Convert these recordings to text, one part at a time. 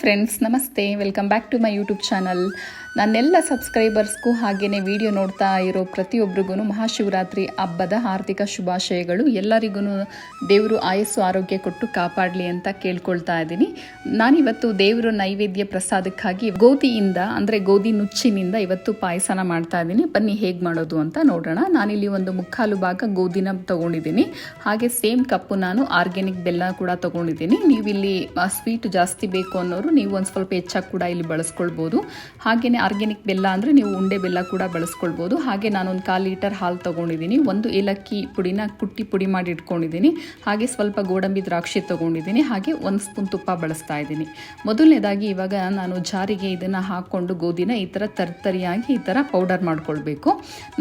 Friends ನಮಸ್ತೆ welcome back to my YouTube channel ನನ್ನೆಲ್ಲ ಸಬ್ಸ್ಕ್ರೈಬರ್ಸ್ಗೂ ಹಾಗೆಯೇ ವಿಡಿಯೋ ನೋಡ್ತಾ ಇರೋ ಪ್ರತಿಯೊಬ್ಬರಿಗೂ ಮಹಾಶಿವರಾತ್ರಿ ಹಬ್ಬದ ಆರ್ಥಿಕ ಶುಭಾಶಯಗಳು. ಎಲ್ಲರಿಗೂ ದೇವರು ಆಯಸ್ಸು ಆರೋಗ್ಯ ಕೊಟ್ಟು ಕಾಪಾಡಲಿ ಅಂತ ಕೇಳ್ಕೊಳ್ತಾ ಇದ್ದೀನಿ. ನಾನಿವತ್ತು ದೇವರು ನೈವೇದ್ಯ ಪ್ರಸಾದಕ್ಕಾಗಿ ಗೋಧಿಯಿಂದ, ಅಂದರೆ ಗೋಧಿ ನುಚ್ಚಿನಿಂದ ಇವತ್ತು ಪಾಯಸನ ಮಾಡ್ತಾ ಇದ್ದೀನಿ. ಬನ್ನಿ ಹೇಗೆ ಮಾಡೋದು ಅಂತ ನೋಡೋಣ. ನಾನಿಲ್ಲಿ ಒಂದು ಮುಕ್ಕಾಲು ಭಾಗ ಗೋಧಿನ ತಗೊಂಡಿದ್ದೀನಿ. ಹಾಗೆ ಸೇಮ್ ಕಪ್ಪು ನಾನು ಆರ್ಗ್ಯಾನಿಕ್ ಬೆಲ್ಲ ಕೂಡ ತಗೊಂಡಿದ್ದೀನಿ. ನೀವು ಇಲ್ಲಿ ಸ್ವೀಟ್ ಜಾಸ್ತಿ ಬೇಕು ಅನ್ನೋರು ನೀವು ಒಂದು ಸ್ವಲ್ಪ ಹೆಚ್ಚಾಗಿ ಕೂಡ ಇಲ್ಲಿ ಬಳಸ್ಕೊಳ್ಬೋದು. ಹಾಗೆಯೇ ಆರ್ಗ್ಯಾನಿಕ್ ಬೆಲ್ಲ ಅಂದರೆ ನೀವು ಉಂಡೆ ಬೆಲ್ಲ ಕೂಡ ಬಳಸ್ಕೊಳ್ಬೋದು. ಹಾಗೆ ನಾನು ಒಂದು ಕಾಲು ಲೀಟರ್ ಹಾಲು ತೊಗೊಂಡಿದ್ದೀನಿ. ಒಂದು ಏಲಕ್ಕಿ ಪುಡಿನ ಕುಟ್ಟಿ ಪುಡಿ ಮಾಡಿ ಇಟ್ಕೊಂಡಿದ್ದೀನಿ. ಹಾಗೆ ಸ್ವಲ್ಪ ಗೋಡಂಬಿ ದ್ರಾಕ್ಷಿ ತೊಗೊಂಡಿದ್ದೀನಿ. ಹಾಗೆ ಒಂದು ಸ್ಪೂನ್ ತುಪ್ಪ ಬಳಸ್ತಾ ಇದ್ದೀನಿ. ಮೊದಲನೇದಾಗಿ ಇವಾಗ ನಾನು ಜಾರಿಗೆ ಇದನ್ನು ಹಾಕ್ಕೊಂಡು ಗೋಧಿನ ಈ ಥರ ತರ್ತರಿಯಾಗಿ ಈ ಥರ ಪೌಡರ್ ಮಾಡ್ಕೊಳ್ಬೇಕು.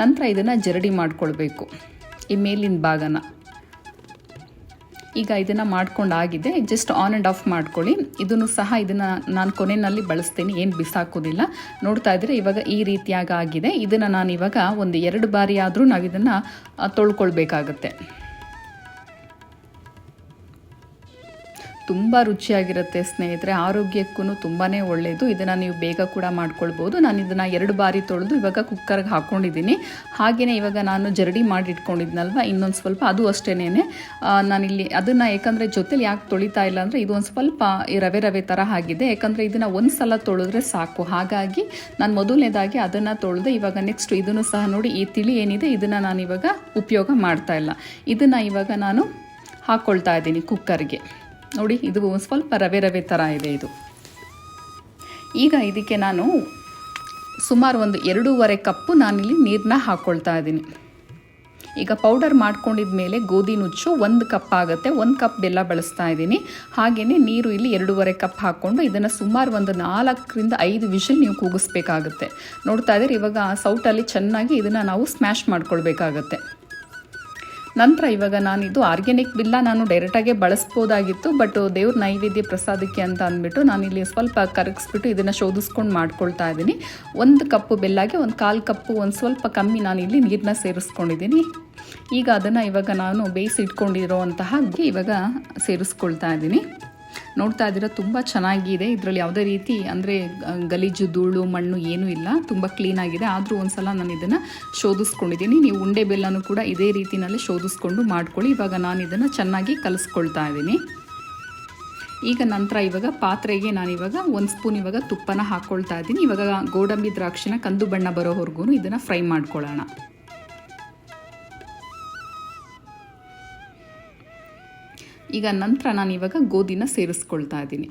ನಂತರ ಇದನ್ನು ಜರಡಿ ಮಾಡ್ಕೊಳ್ಬೇಕು. ಈ ಮೇಲಿನ ಭಾಗನ. ಈಗ ಇದನ್ನು ಮಾಡ್ಕೊಂಡಾಗಿದೆ ಜಸ್ಟ್ ಆನ್ ಆ್ಯಂಡ್ ಆಫ್ ಮಾಡ್ಕೊಳ್ಳಿ. ಇದನ್ನು ಸಹ ಇದನ್ನು ನಾನು ಕೊನೆಯಲ್ಲಿ ಬಳಸ್ತೀನಿ. ಏನು ಬಿಸಾಕೋದಿಲ್ಲ. ನೋಡ್ತಾ ಇದ್ರೆ ಇವಾಗ ಈ ರೀತಿಯಾಗಿ ಆಗಿದೆ. ಇದನ್ನು ನಾನು ಇವಾಗ ಒಂದು ಎರಡು ಬಾರಿ ಆದರೂ ನಾವು ಇದನ್ನು ತೊಳ್ಕೊಳ್ಬೇಕಾಗತ್ತೆ. ತುಂಬ ರುಚಿಯಾಗಿರುತ್ತೆ ಸ್ನೇಹಿತರೆ. ಆರೋಗ್ಯಕ್ಕೂ ತುಂಬಾ ಒಳ್ಳೆಯದು ಇದನ್ನು ನೀವು ಬೇಗ ಕೂಡ ಮಾಡ್ಕೊಳ್ಬೋದು. ನಾನು ಇದನ್ನು ಎರಡು ಬಾರಿ ತೊಳೆದು ಇವಾಗ ಕುಕ್ಕರ್ಗೆ ಹಾಕ್ಕೊಂಡಿದ್ದೀನಿ ಹಾಗೆಯೇ ಇವಾಗ ನಾನು ಜರಡಿ ಮಾಡಿ ಇಟ್ಕೊಂಡಿದ್ನಲ್ವ ಇನ್ನೊಂದು ಸ್ವಲ್ಪ ಅದು ಅಷ್ಟೇನೆ ನಾನಿಲ್ಲಿ ಅದನ್ನು ಯಾಕಂದರೆ ಜೊತೆಲಿ ಯಾಕೆ ತೊಳಿತಾ ಇಲ್ಲ ಅಂದರೆ ಇದು ಒಂದು ಸ್ವಲ್ಪ ಈ ರವೆ ರವೆ ಥರ ಆಗಿದೆ. ಯಾಕಂದರೆ ಇದನ್ನು ಒಂದು ಸಲ ತೊಳೆದ್ರೆ ಸಾಕು. ಹಾಗಾಗಿ ನಾನು ಮೊದಲನೇದಾಗಿ ಅದನ್ನು ತೊಳೆದು ಇವಾಗ ನೆಕ್ಸ್ಟ್ ಇದನ್ನು ಸಹ ನೋಡಿ ಈ ತಿಳಿ ಏನಿದೆ ಇದನ್ನು ನಾನು ಇವಾಗ ಉಪಯೋಗ ಮಾಡ್ತಾ ಇಲ್ಲ. ಇದನ್ನು ಇವಾಗ ನಾನು ಹಾಕ್ಕೊಳ್ತಾ ಇದ್ದೀನಿ ಕುಕ್ಕರ್ಗೆ. ನೋಡಿ, ಇದು ಸ್ವಲ್ಪ ರವೆ ರವೆ ಥರ ಇದೆ ಇದು. ಈಗ ಇದಕ್ಕೆ ನಾನು ಸುಮಾರು ಒಂದು ಎರಡೂವರೆ ಕಪ್ಪು ನಾನಿಲ್ಲಿ ನೀರನ್ನ ಹಾಕ್ಕೊಳ್ತಾ ಇದ್ದೀನಿ. ಈಗ ಪೌಡರ್ ಮಾಡ್ಕೊಂಡಿದ ಮೇಲೆ ಗೋಧಿ ನುಚ್ಚು ಒಂದು ಕಪ್ ಆಗುತ್ತೆ, ಒಂದು ಕಪ್ ಬೆಲ್ಲ ಬಳಸ್ತಾ ಇದ್ದೀನಿ. ಹಾಗೆಯೇ ನೀರು ಇಲ್ಲಿ ಎರಡೂವರೆ ಕಪ್ ಹಾಕ್ಕೊಂಡು ಇದನ್ನು ಸುಮಾರು ಒಂದು ನಾಲ್ಕರಿಂದ ಐದು ವಿಷಲ್ ನೀವು ಕೂಗಿಸ್ಬೇಕಾಗುತ್ತೆ. ನೋಡ್ತಾ ಇದ್ದೀರಿ, ಇವಾಗ ಸೌಟಲ್ಲಿ ಚೆನ್ನಾಗಿ ಇದನ್ನು ನಾವು ಸ್ಮ್ಯಾಶ್ ಮಾಡ್ಕೊಳ್ಬೇಕಾಗತ್ತೆ. ನಂತರ ಇವಾಗ ನಾನಿದು ಆರ್ಗ್ಯಾನಿಕ್ ಬಿಲ್ಲ ನಾನು ಡೈರೆಕ್ಟಾಗೆ ಬಳಸ್ಬೋದಾಗಿತ್ತು ಬಟ್ ದೇವ್ರ ನೈವೇದ್ಯ ಪ್ರಸಾದಕ್ಕೆ ಅಂತ ಅಂದ್ಬಿಟ್ಟು ನಾನಿಲ್ಲಿ ಸ್ವಲ್ಪ ಕರಗಿಸ್ಬಿಟ್ಟು ಇದನ್ನು ಶೋಧಿಸ್ಕೊಂಡು ಮಾಡ್ಕೊಳ್ತಾ ಇದ್ದೀನಿ. ಒಂದು ಕಪ್ಪು ಬೆಲ್ಲಾಗೆ ಒಂದು ಕಾಲು ಕಪ್ಪು ಒಂದು ಸ್ವಲ್ಪ ಕಮ್ಮಿ ನಾನಿಲ್ಲಿ ನೀರನ್ನ ಸೇರಿಸ್ಕೊಂಡಿದ್ದೀನಿ. ಈಗ ಅದನ್ನು ಇವಾಗ ನಾನು ಬೇಯಿಸಿ ಹಾಗೆ ಇವಾಗ ಸೇರಿಸ್ಕೊಳ್ತಾ ಇದ್ದೀನಿ. ನೋಡ್ತಾ ಇದ್ದೀರಾ, ತುಂಬ ಚೆನ್ನಾಗಿದೆ. ಇದರಲ್ಲಿ ಯಾವುದೇ ರೀತಿ ಅಂದರೆ ಗಲೀಜು, ಧೂಳು, ಮಣ್ಣು ಏನೂ ಇಲ್ಲ. ತುಂಬ ಕ್ಲೀನಾಗಿದೆ ಆದರೂ ಒಂದು ಸಲ ನಾನು ಇದನ್ನು ಶೋಧಿಸ್ಕೊಂಡಿದ್ದೀನಿ. ನೀವು ಉಂಡೆ ಬೆಲ್ಲನೂ ಕೂಡ ಇದೇ ರೀತಿಯಲ್ಲಿ ಶೋಧಿಸ್ಕೊಂಡು ಮಾಡ್ಕೊಳ್ಳಿ. ಇವಾಗ ನಾನು ಇದನ್ನು ಚೆನ್ನಾಗಿ ಕಲಿಸ್ಕೊಳ್ತಾ ಇದ್ದೀನಿ. ಈಗ ನಂತರ ಇವಾಗ ಪಾತ್ರೆಗೆ ನಾನು ಇವಾಗ ಒಂದು ಸ್ಪೂನ್ ಇವಾಗ ತುಪ್ಪನ ಹಾಕ್ಕೊಳ್ತಾ ಇದ್ದೀನಿ. ಇವಾಗ ಗೋಡಂಬಿ ದ್ರಾಕ್ಷಿನ ಕಂದು ಬಣ್ಣ ಬರೋವರೆಗೂ ಇದನ್ನು ಫ್ರೈ ಮಾಡ್ಕೊಳ್ಳೋಣ. ಈಗ ನಂತರ ನಾನು ಇವಾಗ ಗೋಧಿನ ಸೇರಿಸ್ಕೊಳ್ತಾ ಇದ್ದೀನಿ.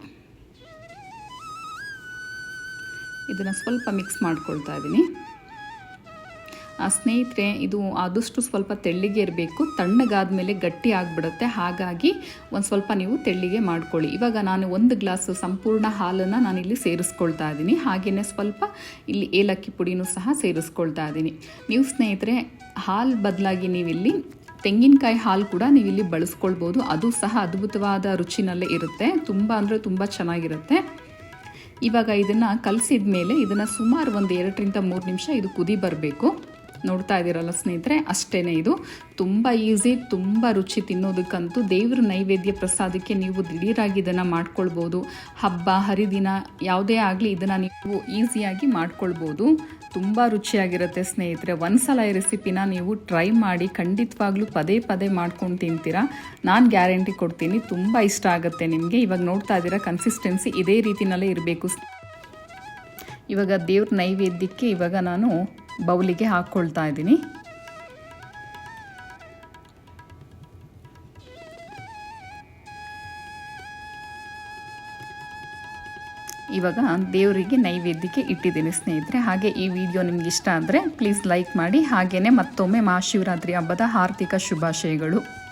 ಇದನ್ನು ಸ್ವಲ್ಪ ಮಿಕ್ಸ್ ಮಾಡ್ಕೊಳ್ತಾ ಇದ್ದೀನಿ. ಸ್ನೇಹಿತರೆ, ಇದು ಆದಷ್ಟು ಸ್ವಲ್ಪ ತೆಳ್ಳಿಗೆ ಇರಬೇಕು. ತಣ್ಣಗಾದ ಮೇಲೆ ಗಟ್ಟಿ ಆಗಿಬಿಡುತ್ತೆ. ಹಾಗಾಗಿ ಒಂದು ಸ್ವಲ್ಪ ನೀವು ತೆಳ್ಳಿಗೆ ಮಾಡ್ಕೊಳ್ಳಿ. ಇವಾಗ ನಾನು ಒಂದು ಗ್ಲಾಸ್ ಸಂಪೂರ್ಣ ಹಾಲನ್ನು ನಾನಿಲ್ಲಿ ಸೇರಿಸ್ಕೊಳ್ತಾ ಇದ್ದೀನಿ. ಹಾಗೆಯೇ ಸ್ವಲ್ಪ ಇಲ್ಲಿ ಏಲಕ್ಕಿ ಪುಡಿನೂ ಸಹ ಸೇರಿಸ್ಕೊಳ್ತಾ ಇದ್ದೀನಿ. ನೀವು ಸ್ನೇಹಿತರೆ, ಹಾಲು ಬದಲಾಗಿ ನೀವಿಲ್ಲಿ ತೆಂಗಿನಕಾಯಿ ಹಾಲು ಕೂಡ ನೀವು ಇಲ್ಲಿ ಬಳಸ್ಕೊಳ್ಬೋದು. ಅದು ಸಹ ಅದ್ಭುತವಾದ ರುಚಿನಲ್ಲೇ ಇರುತ್ತೆ. ತುಂಬ ಅಂದರೆ ತುಂಬ ಚೆನ್ನಾಗಿರುತ್ತೆ. ಇವಾಗ ಇದನ್ನು ಕಲಸಿದ ಮೇಲೆ ಇದನ್ನು ಸುಮಾರು ಒಂದು ಎರಡರಿಂದ ಮೂರು ನಿಮಿಷ ಇದು ಕುದಿ ಬರಬೇಕು. ನೋಡ್ತಾ ಇದ್ದೀರಲ್ಲ ಸ್ನೇಹಿತರೆ ಅಷ್ಟೇ ಇದು. ತುಂಬ ಈಸಿ ತುಂಬ ರುಚಿ ತಿನ್ನೋದಕ್ಕಂತೂ ದೇವ್ರ ನೈವೇದ್ಯ ಪ್ರಸಾದಕ್ಕೆ ನೀವು ದಿಢೀರಾಗಿ ಇದನ್ನು ಮಾಡ್ಕೊಳ್ಬೋದು. ಹಬ್ಬ, ಹರಿದಿನ ಯಾವುದೇ ಆಗಲಿ ಇದನ್ನು ನೀವು ಈಸಿಯಾಗಿ ಮಾಡ್ಕೊಳ್ಬೋದು. ತುಂಬ ರುಚಿಯಾಗಿರುತ್ತೆ ಸ್ನೇಹಿತರೆ. ಒಂದ್ಸಲ ಈ ರೆಸಿಪಿನ ನೀವು ಟ್ರೈ ಮಾಡಿ ಖಂಡಿತವಾಗ್ಲೂ ಪದೇ ಪದೇ ಮಾಡ್ಕೊಂಡು ತಿಂತೀರಾ? ನಾನು ಗ್ಯಾರಂಟಿ ಕೊಡ್ತೀನಿ, ತುಂಬ ಇಷ್ಟ ಆಗುತ್ತೆ ನಿಮಗೆ. ಇವಾಗ ನೋಡ್ತಾ ಇದ್ದೀರಾ ಕನ್ಸಿಸ್ಟೆನ್ಸಿ ಇದೇ ರೀತಿನಲ್ಲೇ ಇರಬೇಕು. ಇವಾಗ ದೇವ್ರ ನೈವೇದ್ಯಕ್ಕೆ ಇವಾಗ ನಾನು ಬೌಲಿಗೆ ಹಾಕ್ಕೊಳ್ತಾ ಇದ್ದೀನಿ. ಇವಾಗ ದೇವರಿಗೆ ನೈವೇದ್ಯಕ್ಕೆ ಇಟ್ಟಿದ್ದೀನಿ ಸ್ನೇಹಿತರೆ. ಹಾಗೆ ಈ ವಿಡಿಯೋ ನಿಮ್ಗೆ ಇಷ್ಟ ಆದರೆ ಪ್ಲೀಸ್ ಲೈಕ್ ಮಾಡಿ. ಹಾಗೆಯೇ ಮತ್ತೊಮ್ಮೆ ಮಹಾಶಿವರಾತ್ರಿ ಹಬ್ಬದ ಆರ್ಥಿಕ ಶುಭಾಶಯಗಳು.